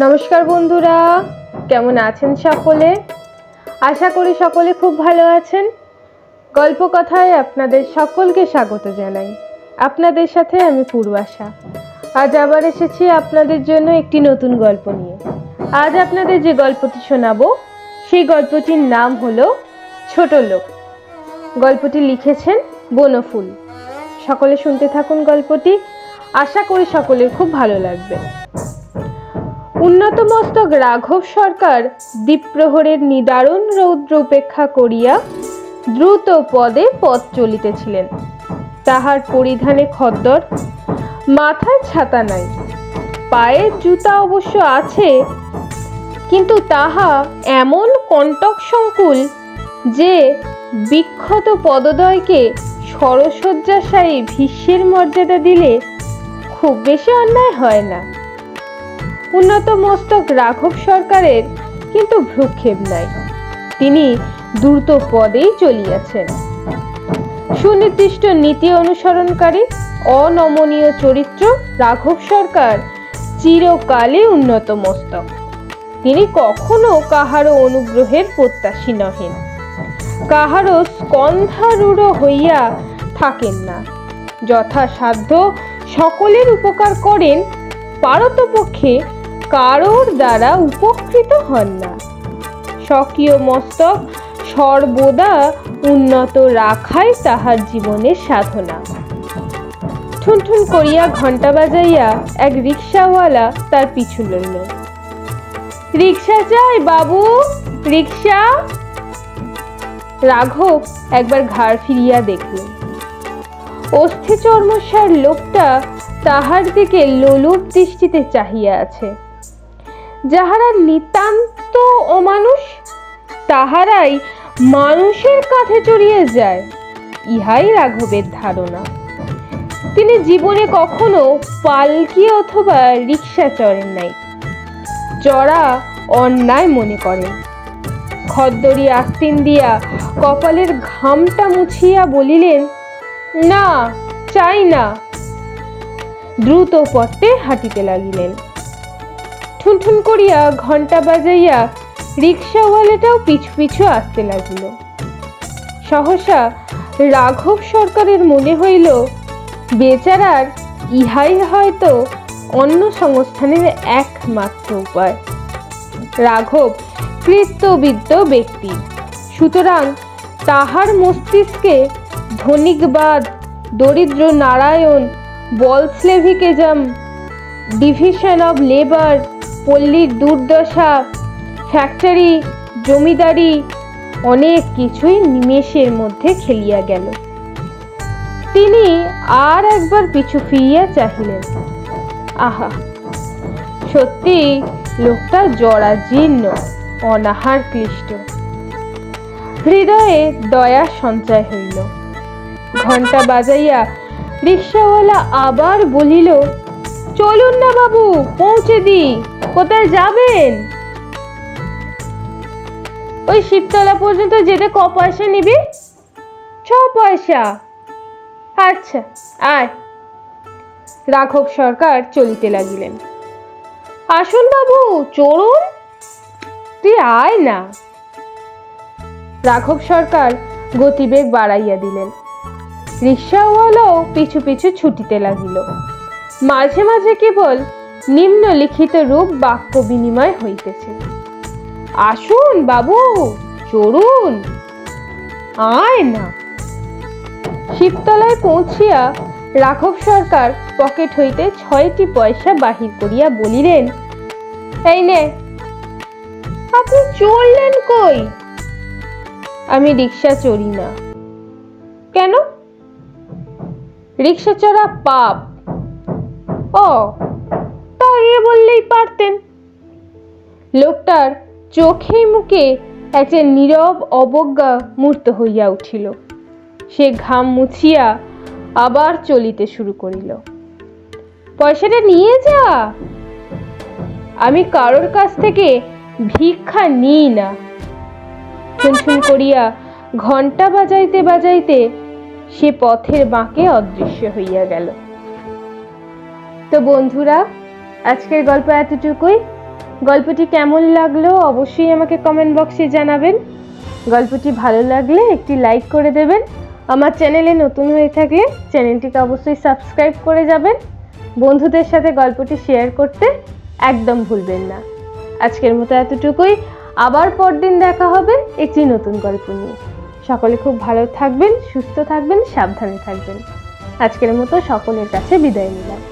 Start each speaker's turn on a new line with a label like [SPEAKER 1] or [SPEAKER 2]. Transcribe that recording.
[SPEAKER 1] নমস্কার বন্ধুরা, কেমন আছেন সকলে? আশা করি সকলে খুব ভালো আছেন। গল্প কথায় আপনাদের সকলকে স্বাগত জানাই। আপনাদের সাথে আমি পূর্বাশা। আজ আবার এসেছি আপনাদের জন্য একটি নতুন গল্প নিয়ে। আজ আপনাদের যে গল্পটি শোনাবো, সেই গল্পটির নাম হলো ছোট লোক। গল্পটি লিখেছেন বনফুল সকলে শুনতে থাকুন গল্পটি। আশা করি সকলের খুব ভালো লাগবে। উন্নত মস্তক রাঘব সরকার দ্বীপ্রহরের নিদারুণ রৌদ্র উপেক্ষা করিয়া দ্রুত পদে পথ চলিতেছিলেন। তাহার পরিধানে খদ্দর, মাথায় ছাতা নাই। পায়ের জুতা অবশ্য আছে, কিন্তু তাহা এমন কণ্টক সংকুল যে বিক্ষত পদদয়কে সরসজ্জাশায়ী ভীষ্মের মর্যাদা দিলে খুব বেশি অন্যায় হয় না। উন্নত মস্তক রাঘব সরকারের, কিন্তু ভ্রুক্ষেপ নাই। তিনি দ্রুত পদেই চলিয়াছেন। সুনির্দিষ্ট নীতি অনুসরণকারী, অনমনীয় চরিত্র রাঘব সরকার চিরকালই উন্নত মস্তক। তিনি কখনো কাহারও অনুগ্রহের প্রত্যাশী নহেন। কাহারও স্কন্ধারূঢ় হইয়া থাকেন না। যথাসাধ্য সকলের উপকার করেন, পারতপক্ষে কারোর দ্বারা উপকৃত হন না। স্বকীয় মস্তক সর্বদা উন্নত রাখাই তাহার জীবনের সাধনা। ঠুনঠুন করিয়া ঘণ্টা বাজাইয়া এক রিক্সাওয়ালা তার পিছু লইল। রিক্সা চাই বাবু, রিক্সা! রাঘব একবার ঘাড় ফিরিয়া দেখল। অস্থি চর্মসার লোকটা তাহার দিকে লোলুপ দৃষ্টিতে চাহিয়া আছে। যাহারা নিতান্ত অমানুষ, তাহারাই মানুষের কাছে চড়িয়ে যায়। ইহাই রাঘবের ধারণা। তিনি জীবনে কখনো পালকি অথবা রিক্সা চড়েন নাই। চড়া অন্যায় মনে করেন। খদ্দরি আস্তিন দিয়া কপালের ঘামটা মুছিয়া বলিলেন, না, চাই না। দ্রুত পথে হাঁটিতে লাগিলেন। ঠুনঠুন করিয়া ঘণ্টা বাজাইয়া রিক্সাওয়ালাটাও পিছু পিছু আসতে লাগিল। সহসা রাঘব সরকারের মনে হইল, বেচারার ইহাই হয়তো অন্য সংস্থানের একমাত্র উপায়। রাঘব কৃত্যবিদ্য ব্যক্তি, সুতরাং তাহার মস্তিষ্কে ধনিকবাদ, দরিদ্র Narayan, Bolshevism, division of labour পল্লীর দুর্দশা ফ্যাক্টরি জমিদারি, অনেক কিছুই নিমেষের মধ্যে খেলিয়া গেল। তিনি আর একবার পিছু ফিরিয়া চাহিলেন। আহা, সত্যি লোকটা জরা জীর্ণ অনাহার ক্লিষ্ট। হৃদয়ে দয়া সঞ্চয় হইল। ঘণ্টা বাজাইয়া রিক্সাওয়ালা আবার বলিল চলুন না বাবু, পৌঁছে দি কোথায় যাবেন? ওই শিবতলা পর্যন্ত যেতে ক পয়সা নিবি? ছ পয়সা। আচ্ছা আয়। রাঘব সরকার চলিতে লাগিলেন। আসুন বাবু চড়ুন তুই আয় না। রাঘব সরকার গতিবেগ বাড়াইয়া দিলেন। রিক্সাওয়ালাও পিছু পিছু ছুটিতে লাগিল। মাঝে মাঝে কেবল নিম্নলিখিত রূপ বাক্য বিনিময় হইতেছে। আসুন বাবু, চড়ুন। আয় না। শিবতলায় পৌঁছিয়া রাঘব সরকার পকেট হইতে ছয়টি পয়সা বাহির করিয়া বলিলেন, এই নে, আপনি চললেন কই? আমি রিক্সা চড়ি না। কেন? রিক্সা চড়া পাপ। ও, তা এ বললেই পারতেন। লোকটার চোখে মুখে একটা নীরব অবজ্ঞা মূর্ত হইয়া উঠিল। সে ঘাম মুছিয়া আবার চলিতে শুরু করিল। পয়সাটা নিয়ে যা। আমি কারোর কাছ থেকে ভিক্ষা নিই না। ঠুনঠুন করিয়া ঘণ্টা বাজাইতে বাজাইতে সে পথের বাঁকে অদৃশ্য হইয়া গেল। তো বন্ধুরা, আজকের গল্প এতটুকুই। গল্পটি কেমন লাগল অবশ্যই আমাকে কমেন্ট বক্সে জানাবেন। গল্পটি ভালো লাগলে একটি লাইক করে দেবেন। আমার চ্যানেলে নতুন হয়ে থাকলে চ্যানেলটিকে অবশ্যই সাবস্ক্রাইব করে যাবেন। বন্ধুদের সাথে গল্পটি শেয়ার করতে একদম ভুলবেন না। আজকের মতো এতটুকুই। আবার পরদিন দেখা হবে একটি নতুন গল্প নিয়ে। সকলে খুব ভালো থাকবেন, সুস্থ থাকবেন, সাবধানে থাকবেন। আজকের মতো সকলের কাছে বিদায় নিলাম।